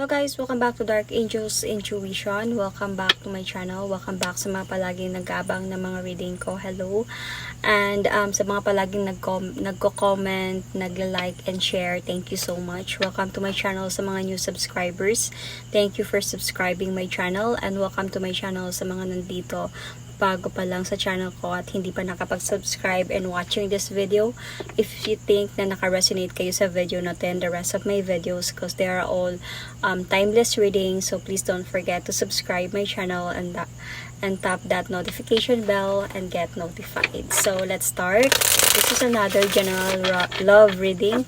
Hello guys, welcome back to Dark Angels Intuition. Welcome back to my channel. Welcome back sa mga palaging nag-aabang ng mga reading ko. Hello. And um, sa mga palaging nagko-comment, nag-like and share, thank you so much. Welcome to my channel sa mga new subscribers. Thank you for subscribing my channel and welcome to my channel sa mga nandito bago pa lang sa channel ko at hindi pa nakapag-subscribe and watching this video. If you think na naka-resonate kayo sa video na to the rest of my videos because they are all um, timeless readings so please don't forget to subscribe my channel and that and tap that notification bell and get notified. So let's start. This is another general love reading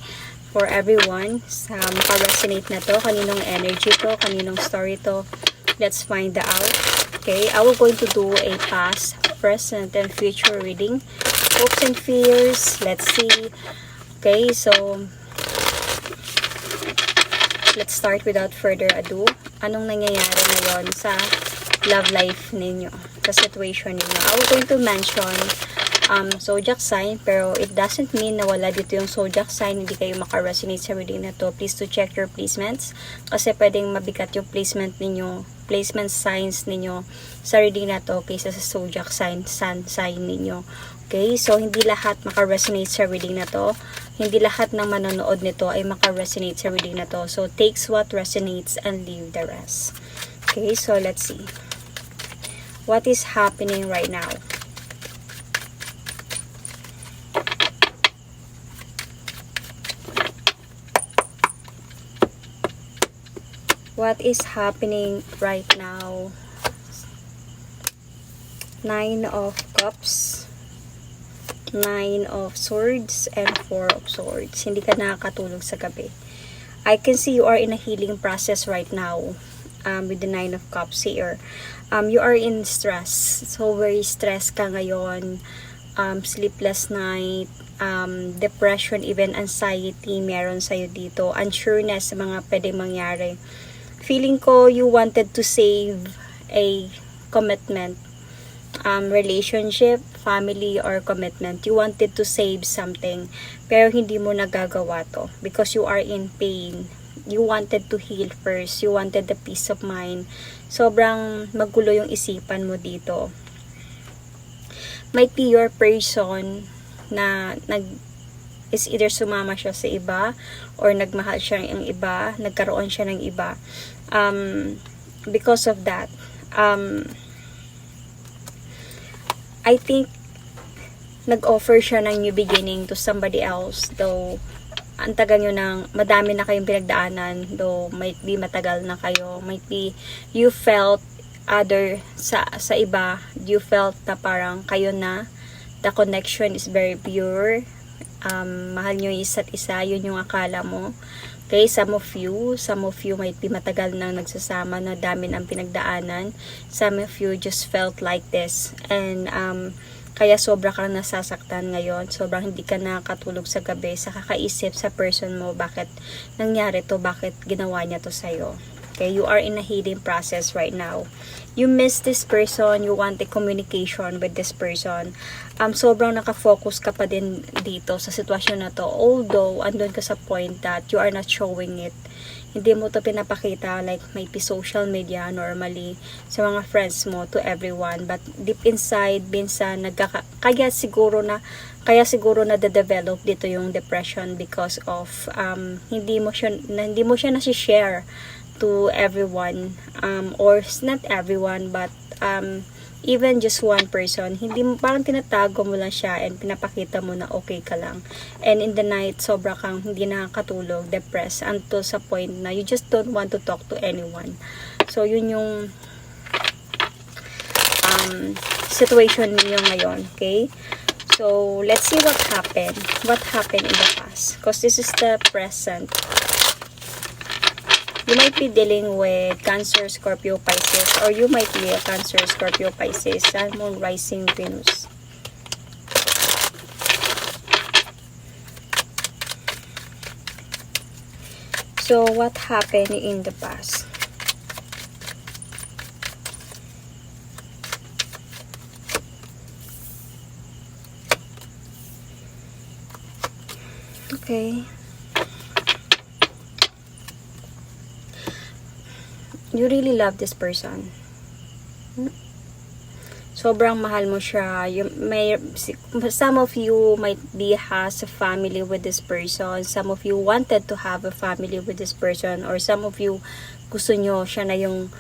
for everyone. Sa maka-resonate na to, kaninong energy to, kaninong story to. Let's find out. Okay, I will going to do a past, present, and future reading. Hopes and fears. Let's see. Okay, so let's start without further ado. Anong nangyayari ngayon sa love life ninyo? Sa situation ninyo? I will going to mention um, zodiac sign, pero it doesn't mean na wala dito yung zodiac sign, hindi kayo makaresonate sa reading na to. Please to check your placements, kasi pwedeng mabigat yung placement ninyo, placement signs ninyo sa reading na to kaysa sa zodiac sign, sun sign ninyo. Okay, so hindi lahat makaresonate sa reading na to. Hindi lahat ng manonood nito ay makaresonate sa reading na to. So, takes what resonates and leave the rest. Okay, so let's see. What is happening right now? What is happening right now. Nine of Cups, Nine of Swords, and Four of Swords. Hindi ka nakakatulog sa gabi. I can see you are in a healing process right now um, with the Nine of Cups here. Um, you are in stress. So, very stressed ka ngayon. Um, sleepless night, um, depression, even anxiety meron sa'yo dito. Unsureness sa mga pwede mangyari feeling ko you wanted to save a commitment um, relationship, family, or commitment. You wanted to save something, pero hindi mo nagagawa to because you are in pain. You wanted to heal first. You wanted the peace of mind. Sobrang magulo yung isipan mo dito. Might be your person na nag is either sumama siya sa iba or nagmahal siya ng iba, nagkaroon siya ng iba. Um, because of that, um, I think nag-offer siya ng new beginning to somebody else though ang tagal nyo ng madami na kayong pinagdaanan though might be matagal na kayo might be you felt other sa sa iba you felt na parang kayo na the connection is very pure um, mahal nyo yung isa't isa yun yung akala mo Okay, some of you, some of you might be matagal nang nagsasama na dami ng pinagdaanan. Some of you just felt like this. And um, kaya sobra kang nasasaktan ngayon. Sobrang hindi ka nakatulog sa gabi sa kakaisip sa person mo bakit nangyari to, bakit ginawa niya to sa'yo. Okay, you are in a healing process right now. You miss this person, you want a communication with this person. Um, sobrang nakafocus ka pa din dito sa sitwasyon na to. Although, andun ka sa point that you are not showing it. Hindi mo to pinapakita like may social media normally sa mga friends mo to everyone. But deep inside, minsan nagkaka... Kaya siguro na kaya siguro na develop dito yung depression because of um, hindi mo siya na, hindi mo siya nasi-share to everyone um, or not everyone but um, even just one person. Hindi mo parang tinatago mo lang siya and pinapakita mo na okay ka lang. And in the night sobra kang hindi nakakatulog depressed until sa point na you just don't want to talk to anyone. So yun yung um, situation niyo ngayon okay? So let's see what happened. What happened in the past? Because this is the present you might be dealing with Cancer, Scorpio, Pisces, or you might be a Cancer, Scorpio, Pisces, Sun, Moon, Rising, Venus. So, what happened in the past? Okay. You really love this person. Sobrang mahal mo siya. You, may, some of you might be has a family with this person. Some of you wanted to have a family with this person. Or some of you gusto nyo siya na yung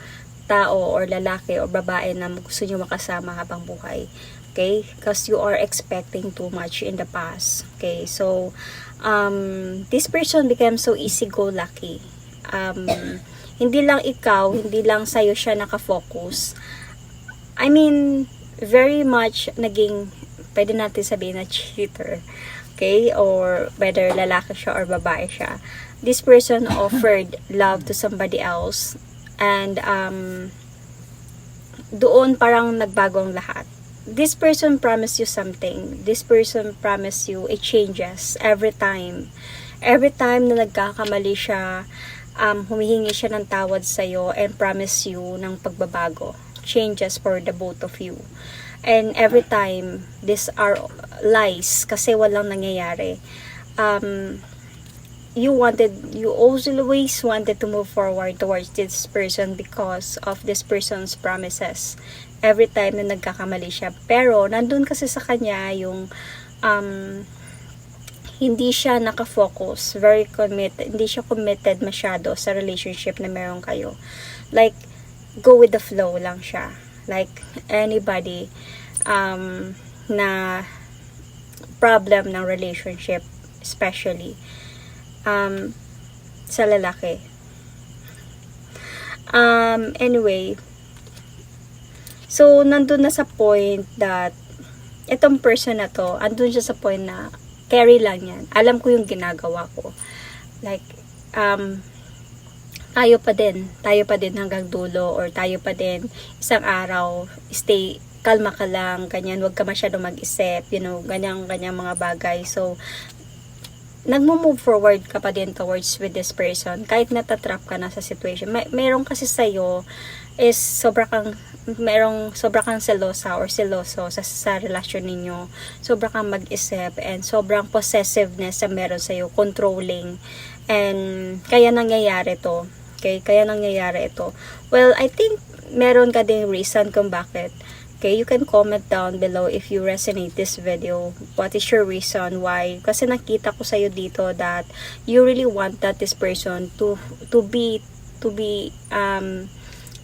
tao or lalaki or babae na gusto nyo makasama habang buhay. Okay? Because you are expecting too much in the past. Okay? So, um, this person became so easy-go-lucky. Um, hindi lang ikaw, hindi lang sa'yo siya nakafocus. I mean, very much naging, pwede natin sabihin na cheater. Okay? Or whether lalaki siya or babae siya. This person offered love to somebody else. And, um, doon parang nagbago ang lahat. This person promised you something. This person promised you it changes every time. Every time na nagkakamali siya, um, humihingi siya ng tawad sa'yo and promise you ng pagbabago. Changes for the both of you. And every time, these are lies kasi walang nangyayari. Um, you wanted, you always wanted to move forward towards this person because of this person's promises. Every time na nagkakamali siya. Pero, nandun kasi sa kanya yung um, hindi siya nakafocus, very committed, hindi siya committed masyado sa relationship na meron kayo. Like, go with the flow lang siya. Like, anybody um, na problem ng relationship, especially um, sa lalaki. Um, anyway, so, nandun na sa point that itong person na to, andun siya sa point na carry lang yan. Alam ko yung ginagawa ko. Like, um, tayo pa din. Tayo pa din hanggang dulo or tayo pa din isang araw, stay, kalma ka lang, ganyan, wag ka masyado mag-isip, you know, ganyan, ganyan mga bagay. So, nagmo-move forward ka pa din towards with this person kahit natatrap ka na sa situation. May, meron kasi sa'yo is sobra kang merong sobra kang selosa or seloso sa, sa relasyon ninyo. Sobra kang mag-isip and sobrang possessiveness sa meron sa'yo, controlling. And kaya nangyayari to. Okay, kaya nangyayari ito. Well, I think meron ka ding reason kung bakit. Okay, you can comment down below if you resonate this video. What is your reason why? Kasi nakita ko sa'yo dito that you really want that this person to to be to be um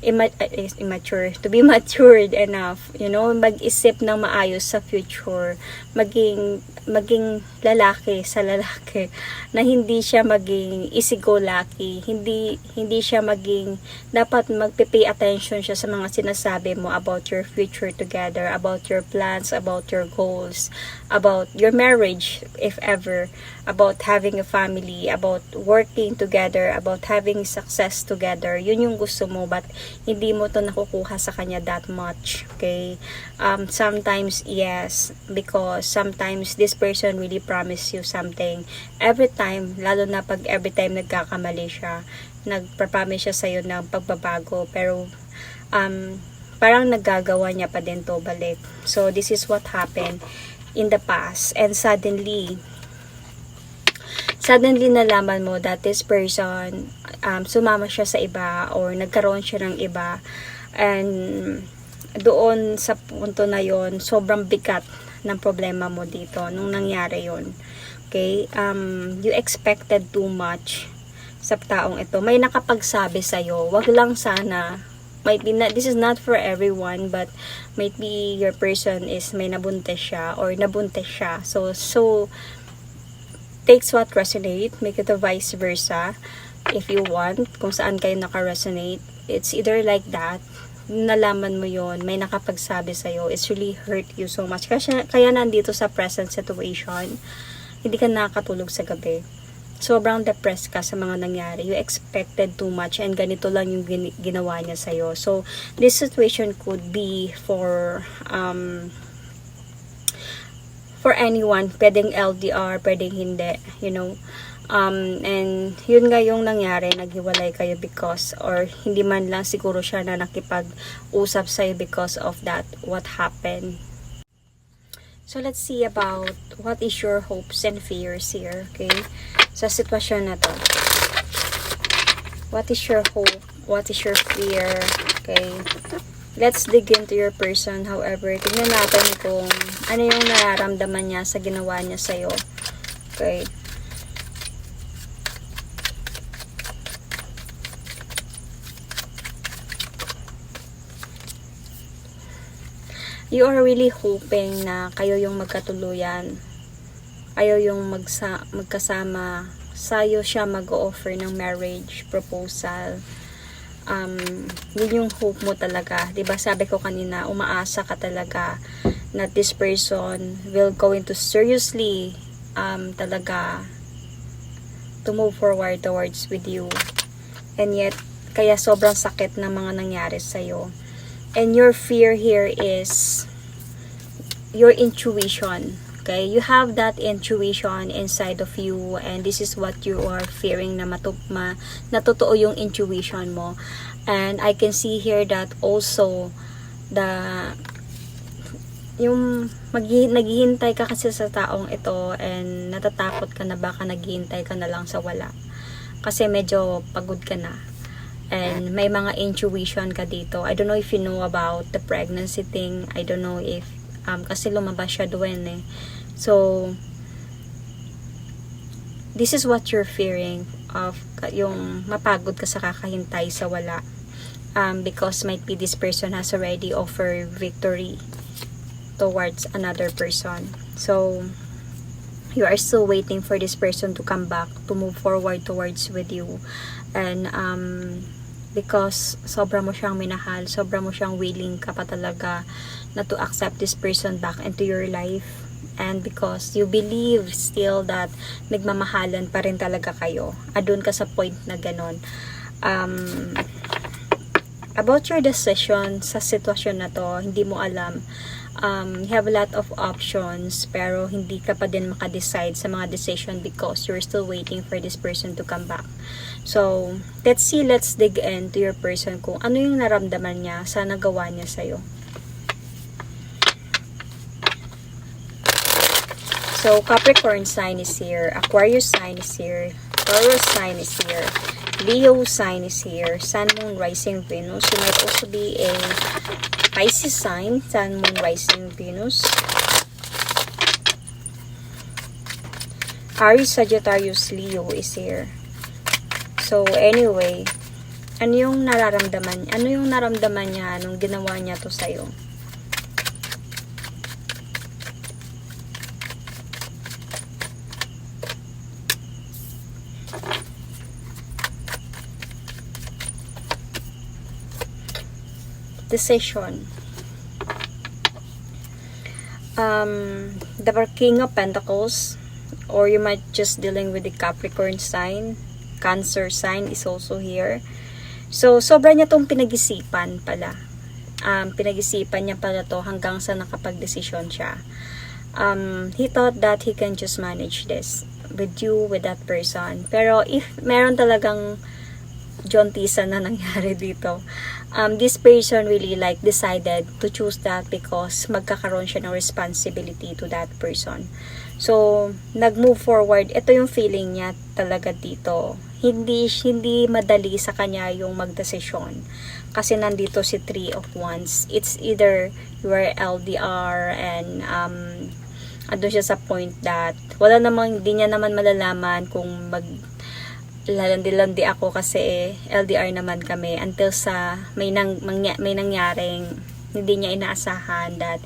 imma- immature, to be matured enough, you know, mag-isip ng maayos sa future, maging maging lalaki sa lalaki na hindi siya maging easy-go-lucky, hindi hindi siya maging dapat magpe-pay attention siya sa mga sinasabi mo about your future together, about your plans, about your goals, about your marriage if ever, about having a family, about working together, about having success together. Yun yung gusto mo but hindi mo to nakukuha sa kanya that much. Okay? Um, sometimes, yes, because sometimes this person really promise you something. Every time, lalo na pag every time nagkakamali siya, nagpapromise siya sa'yo ng pagbabago, pero um, parang nagagawa niya pa din to balik. So, this is what happened in the past. And suddenly, suddenly nalaman mo that this person um, sumama siya sa iba or nagkaroon siya ng iba. And doon sa punto na yon sobrang bigat ng problema mo dito nung nangyari yon okay? Um, you expected too much sa taong ito. May nakapagsabi sa'yo. Wag lang sana might be not, this is not for everyone but might be your person is may nabuntis siya or nabuntis siya so so takes what resonate, make it a vice versa. If you want, kung saan kayo naka-resonate, it's either like that, nalaman mo yon may nakapagsabi sa'yo, it's really hurt you so much. Kaya, kaya nandito sa present situation, hindi ka nakakatulog sa gabi. Sobrang depressed ka sa mga nangyari. You expected too much and ganito lang yung gin- ginawa niya sa'yo. So, this situation could be for, um, for anyone, pwedeng LDR, pwedeng hindi, you know. Um, and yun nga yung nangyari, naghiwalay kayo because, or hindi man lang siguro siya na nakipag-usap sa'yo because of that, what happened. So, let's see about what is your hopes and fears here, okay? Sa sitwasyon na to. What is your hope What is your fear? Okay. Let's dig into your person. However, tingnan natin kung ano yung nararamdaman niya sa ginawa niya sa'yo. Okay. You are really hoping na kayo yung magkatuluyan. Kayo yung magsa magkasama. Sa'yo siya mag-offer ng marriage proposal. Um, yun yung hope mo talaga. ba Sabi ko kanina, umaasa ka talaga na this person will go into seriously um, talaga to move forward towards with you. And yet, kaya sobrang sakit ng mga nangyari sa'yo. And your fear here is your intuition. Okay? You have that intuition inside of you and this is what you are fearing na matugma, na totoo yung intuition mo. And I can see here that also the yung maghi- naghihintay ka kasi sa taong ito and natatakot ka na baka naghihintay ka na lang sa wala. Kasi medyo pagod ka na. And may mga intuition ka dito. I don't know if you know about the pregnancy thing. I don't know if um, kasi lumabas siya doon eh. So, this is what you're fearing of yung mapagod ka sa kakahintay sa wala. Um, because might be this person has already offered victory towards another person. So, you are still waiting for this person to come back, to move forward towards with you. And, um, because sobra mo siyang minahal, sobra mo siyang willing ka pa talaga na to accept this person back into your life. And because you believe still that nagmamahalan pa rin talaga kayo. Adun ka sa point na ganon. Um, about your decision sa sitwasyon na to, hindi mo alam. Um, you have a lot of options pero hindi ka pa din makadecide sa mga decision because you're still waiting for this person to come back. So, let's see, let's dig into your person kung ano yung naramdaman niya sa nagawa niya sa'yo. So, Capricorn sign is here, Aquarius sign is here, Taurus sign is here, Leo sign is here, Sun, Moon, Rising, Venus. You might also be a Pisces sign, Sun, Moon, Rising, Venus. Aries, Sagittarius, Leo is here. So, anyway, ano yung nararamdaman, ano yung naramdaman niya nung ginawa niya to sa'yo? Decision. Um, the King of Pentacles, or you might just dealing with the Capricorn sign, Cancer sign is also here. So, sobra niya tong pinag-isipan pala. Um, pinag-isipan niya pala to hanggang sa nakapag-desisyon siya. Um, he thought that he can just manage this with you, with that person. Pero if meron talagang jontisan na nangyari dito, um, this person really like decided to choose that because magkakaroon siya ng responsibility to that person. So, nag-move forward. Ito yung feeling niya talaga dito. Hindi, hindi madali sa kanya yung magdesisyon. Kasi nandito si Three of Wands. It's either you are LDR and um, ando siya sa point that wala namang, hindi niya naman malalaman kung mag lalandi-landi ako kasi LDR naman kami until sa may nang mangya, may nangyaring hindi niya inaasahan that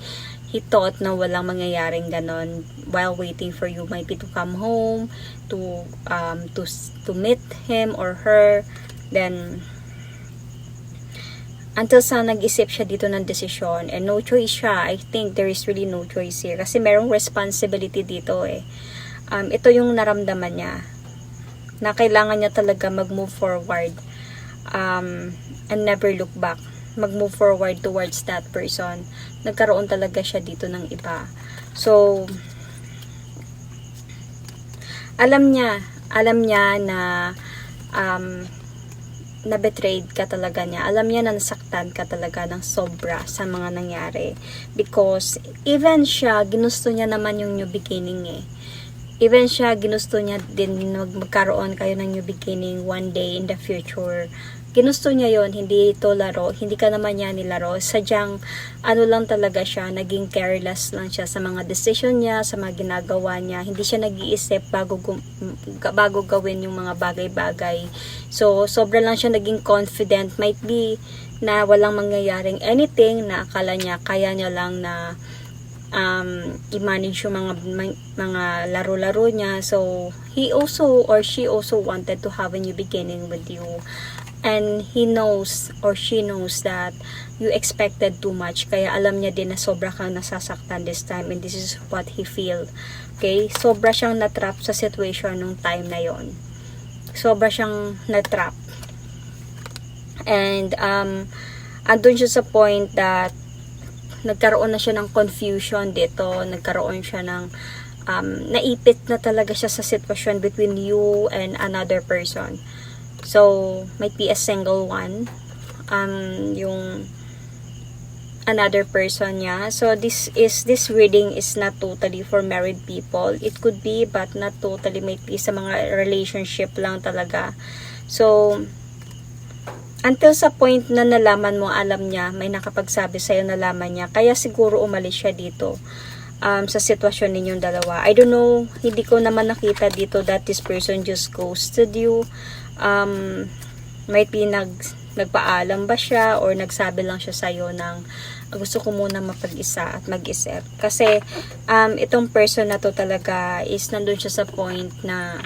he thought na walang mangyayaring ganon. While waiting for you maybe to come home to um to to meet him or her. Then until sa nag-isip siya dito ng desisyon and no choice siya. I think there is really no choice here. Kasi merong responsibility dito eh. Um, ito yung naramdaman niya na kailangan niya talaga mag-move forward um, and never look back mag-move forward towards that person nagkaroon talaga siya dito ng iba so alam niya alam niya na um, na betrayed ka talaga niya. Alam niya na nasaktan ka talaga ng sobra sa mga nangyari. Because even siya, ginusto niya naman yung new beginning eh even siya ginusto niya din mag magkaroon kayo ng new beginning one day in the future. Ginusto niya yon hindi ito laro hindi ka naman niya nilaro. Sadyang ano lang talaga siya naging careless lang siya sa mga decision niya sa mga ginagawa niya. Hindi siya nag-iisip bago bago gawin yung mga bagay-bagay. So sobra lang siya naging confident. Might be na walang mangyayaring anything na akala niya kaya niya lang na um, i-manage yung mga mga laro-laro niya. So, he also or she also wanted to have a new beginning with you. And he knows or she knows that you expected too much. Kaya alam niya din na sobra kang nasasaktan this time and this is what he feel. Okay? Sobra siyang natrap sa situation nung time na yon. Sobra siyang natrap. And um, andun siya sa point that nagkaroon na siya ng confusion dito, nagkaroon siya ng um, naipit na talaga siya sa sitwasyon between you and another person. So, might be a single one. Um, yung another person niya. So, this is, this reading is not totally for married people. It could be, but not totally. Might be sa mga relationship lang talaga. So, until sa point na nalaman mo, alam niya, may nakapagsabi sa'yo, nalaman niya. Kaya siguro umalis siya dito um, sa sitwasyon ninyong dalawa. I don't know, hindi ko naman nakita dito that this person just ghosted you. Um, might be nag, nagpaalam ba siya or nagsabi lang siya sa'yo ng gusto ko muna mapag-isa at mag-isip. Kasi um, itong person na to talaga is nandun siya sa point na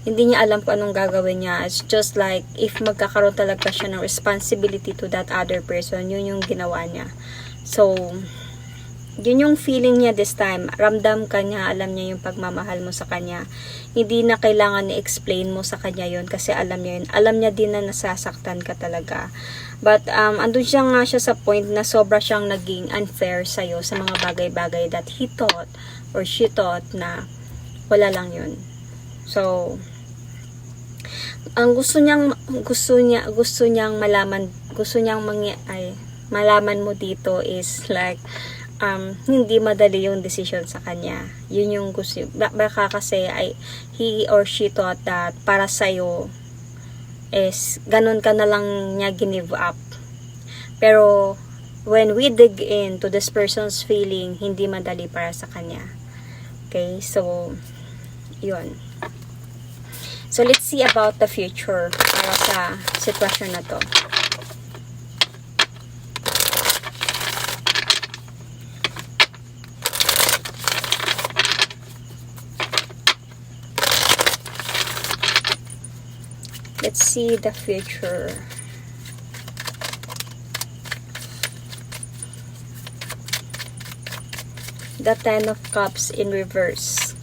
hindi niya alam kung anong gagawin niya. It's just like, if magkakaroon talaga siya ng responsibility to that other person, yun yung ginawa niya. So, yun yung feeling niya this time. Ramdam ka niya, alam niya yung pagmamahal mo sa kanya. Hindi na kailangan i-explain mo sa kanya yun kasi alam niya yun. Alam niya din na nasasaktan ka talaga. But, um, andun siya nga siya sa point na sobra siyang naging unfair sa'yo sa mga bagay-bagay that he thought or she thought na wala lang yun. So, ang gusto niyang gusto niya gusto niyang malaman gusto niyang mangi ay malaman mo dito is like um, hindi madali yung decision sa kanya. Yun yung gusto. ba- Baka kasi ay, he or she thought that para sa'yo is ganun ka na lang niya give up. Pero when we dig into this person's feeling, hindi madali para sa kanya. Okay? So, yun. So, let's see about the future para sa sitwasyon na to. Let's see the future. The Ten of Cups in reverse.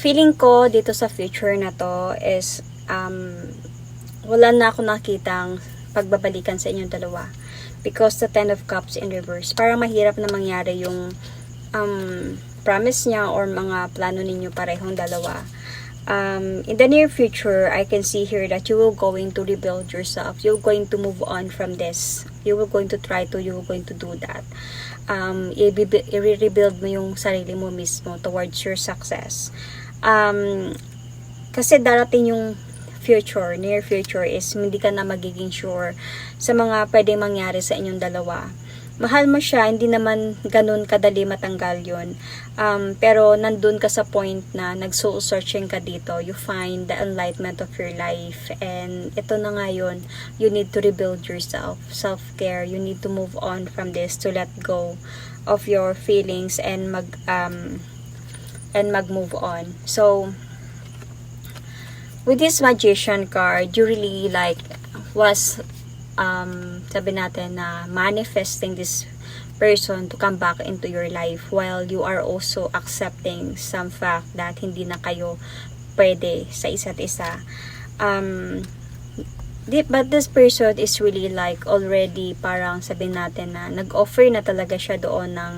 Feeling ko dito sa future na to is um, wala na ako nakitang pagbabalikan sa inyong dalawa. Because the Ten of Cups in reverse, parang mahirap na mangyari yung um, promise niya or mga plano ninyo parehong dalawa. Um, in the near future, I can see here that you will going to rebuild yourself. You're going to move on from this. You will going to try to, you will going to do that. Um, i-rebuild mo yung sarili mo mismo towards your success. Um, kasi darating yung future, near future is hindi ka na magiging sure sa mga pwedeng mangyari sa inyong dalawa. Mahal mo siya, hindi naman ganun kadali matanggal yun. Um, pero nandun ka sa point na nag-soul searching ka dito. You find the enlightenment of your life. And ito na nga yun. You need to rebuild yourself. Self-care. You need to move on from this to let go of your feelings and mag um, and mag-move on. So, with this magician card, you really like was um, sabi natin na manifesting this person to come back into your life while you are also accepting some fact that hindi na kayo pwede sa isa't isa. Um, di, but this person is really like already parang sabihin natin na nag-offer na talaga siya doon ng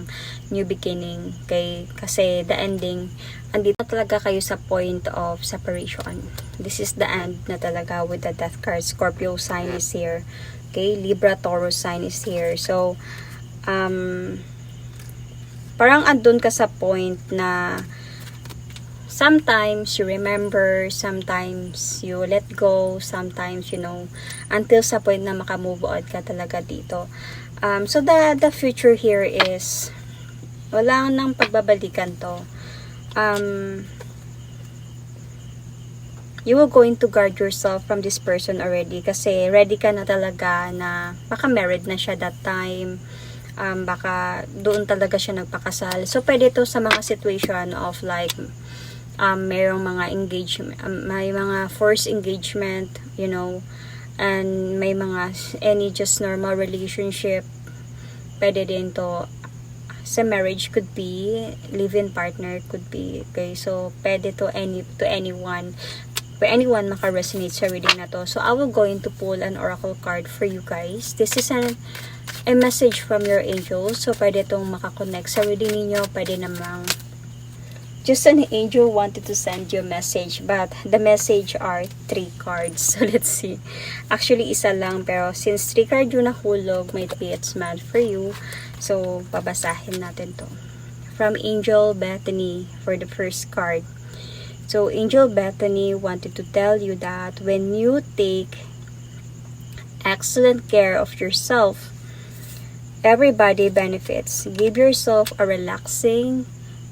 new beginning. Kay kasi the ending andito talaga kayo sa point of separation. This is the end na talaga with the death card. Scorpio sign is here. Okay Libra Taurus sign is here. So um parang andun ka sa point na sometimes you remember, sometimes you let go, sometimes, you know, until sa point na makamove on ka talaga dito. Um, so, the, the future here is, wala nang pagbabalikan to. Um, you are going to guard yourself from this person already kasi ready ka na talaga na baka married na siya that time um, baka doon talaga siya nagpakasal so pwede to sa mga situation of like um, mayroong mga engagement, um, may mga forced engagement, you know, and may mga any just normal relationship, pwede din to. Sa marriage could be live-in partner could be okay? So pwede to any to anyone. For anyone maka-resonate sa reading na to. So I will going to pull an oracle card for you guys. This is an a message from your angels. So pwede tong makakonect sa reading ninyo. Pwede namang just an angel wanted to send you a message but the message are three cards. So let's see. Actually isa lang pero since three card yung nahulog might be it's meant for you. So babasahin natin to. From angel bethany for the first card. So angel bethany wanted to tell you that when you take excellent care of yourself everybody benefits. Give yourself a relaxing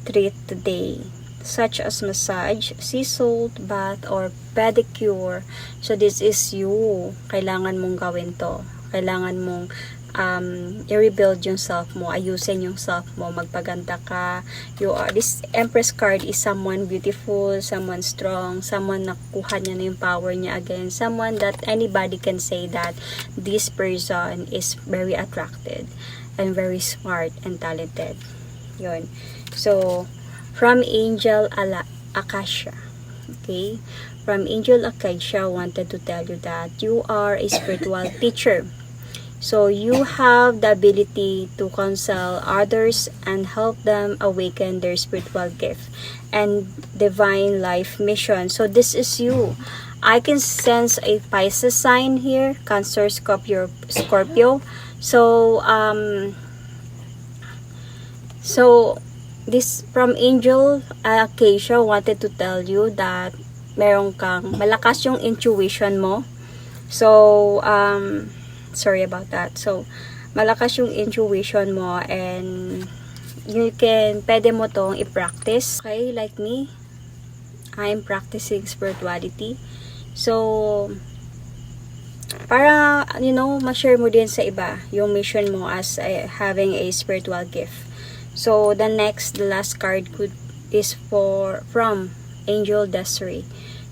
treat today, such as massage, sea salt, bath, or pedicure. So, this is you. Kailangan mong gawin to. Kailangan mong um, i-rebuild yung self mo, ayusin yung self mo, magpaganda ka. You are, this Empress card is someone beautiful, someone strong, someone nakuha niya na yung power niya again, someone that anybody can say that this person is very attracted and very smart and talented. Yun. So, from Angel Ala Akasha. Okay? From Angel Akasha wanted to tell you that you are a spiritual teacher. So, you have the ability to counsel others and help them awaken their spiritual gift and divine life mission. So, this is you. I can sense a Pisces sign here, Cancer, Scorpio, Scorpio. So, um, so, this from Angel uh, Acacia wanted to tell you that meron kang malakas yung intuition mo. So, um, sorry about that. So, malakas yung intuition mo and you can, pwede mo tong i-practice. Okay, like me, I'm practicing spirituality. So, para, you know, ma-share mo din sa iba yung mission mo as a, having a spiritual gift. So the next, the last card could is for from Angel Desiree.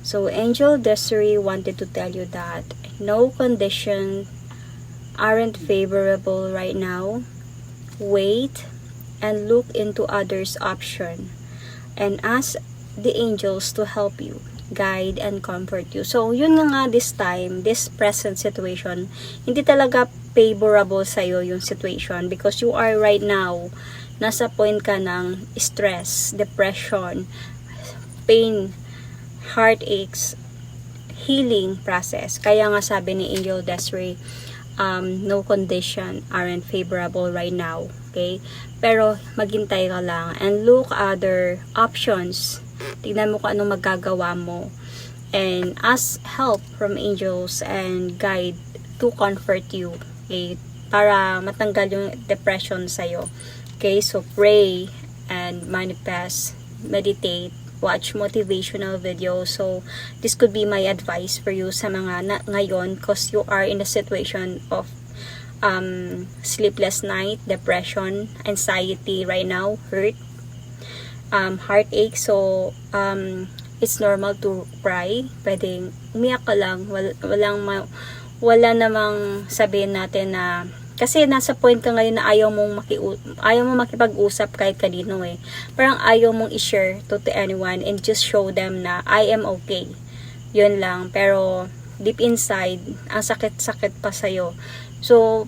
So Angel Desiree wanted to tell you that no condition aren't favorable right now. Wait and look into others' option and ask the angels to help you guide and comfort you. So, yun nga nga this time, this present situation, hindi talaga favorable sa'yo yung situation because you are right now nasa point ka ng stress, depression, pain, heartaches, healing process. Kaya nga sabi ni Angel Desiree, um, no condition aren't favorable right now. Okay? Pero maghintay ka lang and look other options. Tignan mo kung anong magagawa mo. And ask help from angels and guide to comfort you. Okay? Para matanggal yung depression sa'yo. Okay, so pray and manifest, meditate, watch motivational videos. So, this could be my advice for you sa mga na, ngayon because you are in a situation of um, sleepless night, depression, anxiety right now, hurt, um, heartache. So, um, it's normal to cry. Pwedeng umiyak ka lang. Wal, walang ma, wala namang sabihin natin na kasi nasa point ka ngayon na ayaw mong maki ayaw mong makipag-usap kahit kanino eh. Parang ayaw mong i-share to, to anyone and just show them na I am okay. Yun lang. Pero deep inside, ang sakit-sakit pa sa'yo. So,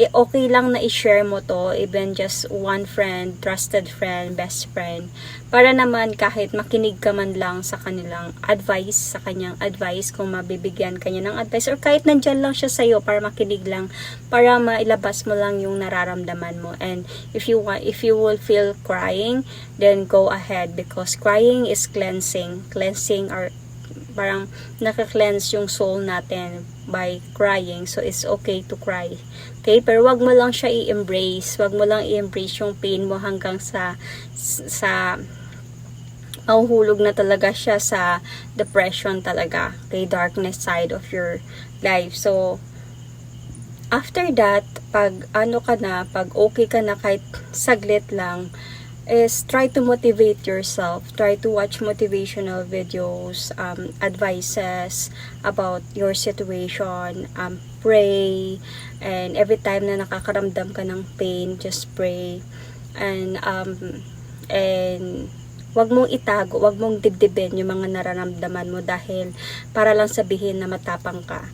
eh, okay lang na i-share mo to, even just one friend, trusted friend, best friend, para naman kahit makinig ka man lang sa kanilang advice, sa kanyang advice, kung mabibigyan kanya ng advice, or kahit nandyan lang siya sa'yo, para makinig lang, para mailabas mo lang yung nararamdaman mo. And if you want, if you will feel crying, then go ahead, because crying is cleansing, cleansing our parang naka-cleanse yung soul natin by crying. So, it's okay to cry. Okay? Pero wag mo lang siya i-embrace. Wag mo lang i-embrace yung pain mo hanggang sa sa mahuhulog na talaga siya sa depression talaga. Okay? Darkness side of your life. So, after that, pag ano ka na, pag okay ka na kahit saglit lang, is try to motivate yourself. Try to watch motivational videos, um, advices about your situation. Um, pray. And every time na nakakaramdam ka ng pain, just pray. And, um, and, wag mong itago, wag mong dibdibin yung mga nararamdaman mo dahil para lang sabihin na matapang ka.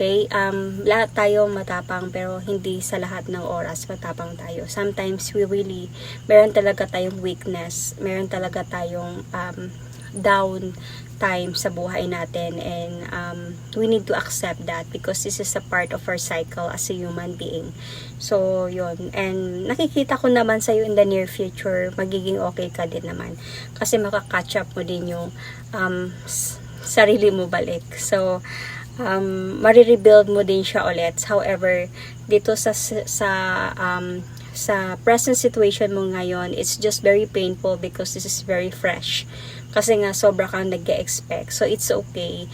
Okay? Um, lahat tayo matapang pero hindi sa lahat ng oras matapang tayo. Sometimes we really, meron talaga tayong weakness. Meron talaga tayong um, down time sa buhay natin and um, we need to accept that because this is a part of our cycle as a human being. So, yun. And nakikita ko naman sa'yo in the near future, magiging okay ka din naman. Kasi makakatch up mo din yung um, sarili mo balik. So, um, marirebuild mo din siya ulit. However, dito sa sa um, sa present situation mo ngayon, it's just very painful because this is very fresh. Kasi nga, sobra kang nag expect So, it's okay.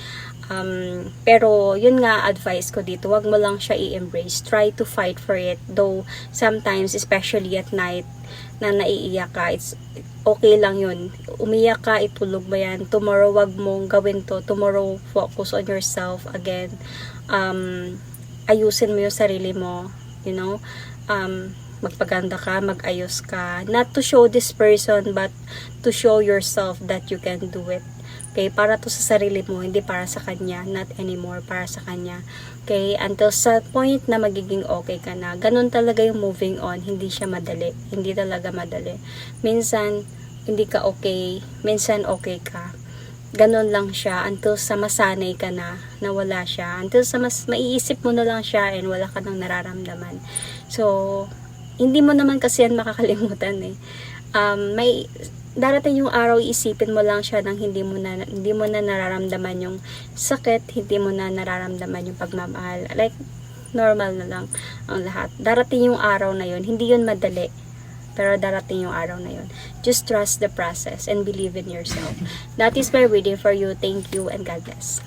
Um, pero, yun nga, advice ko dito, wag mo lang siya i-embrace. Try to fight for it. Though, sometimes, especially at night, na naiiyak ka, it's okay lang yun. Umiyak ka, itulog mo yan. Tomorrow, wag mong gawin to. Tomorrow, focus on yourself again. Um, ayusin mo yung sarili mo. You know? Um, magpaganda ka, magayos ka. Not to show this person, but to show yourself that you can do it. Okay, para to sa sarili mo, hindi para sa kanya, not anymore, para sa kanya. Okay, until sa point na magiging okay ka na. Ganun talaga yung moving on, hindi siya madali. Hindi talaga madali. Minsan, hindi ka okay, minsan okay ka. Ganon lang siya until sa masanay ka na, na wala siya. Until sa mas maiisip mo na lang siya and wala ka nang nararamdaman. So, hindi mo naman kasi yan makakalimutan eh. Um, may darating yung araw isipin mo lang siya nang hindi mo na hindi mo na nararamdaman yung sakit, hindi mo na nararamdaman yung pagmamahal. Like normal na lang ang lahat. Darating yung araw na yun, hindi yun madali. Pero darating yung araw na yun. Just trust the process and believe in yourself. That is my reading for you. Thank you and God bless.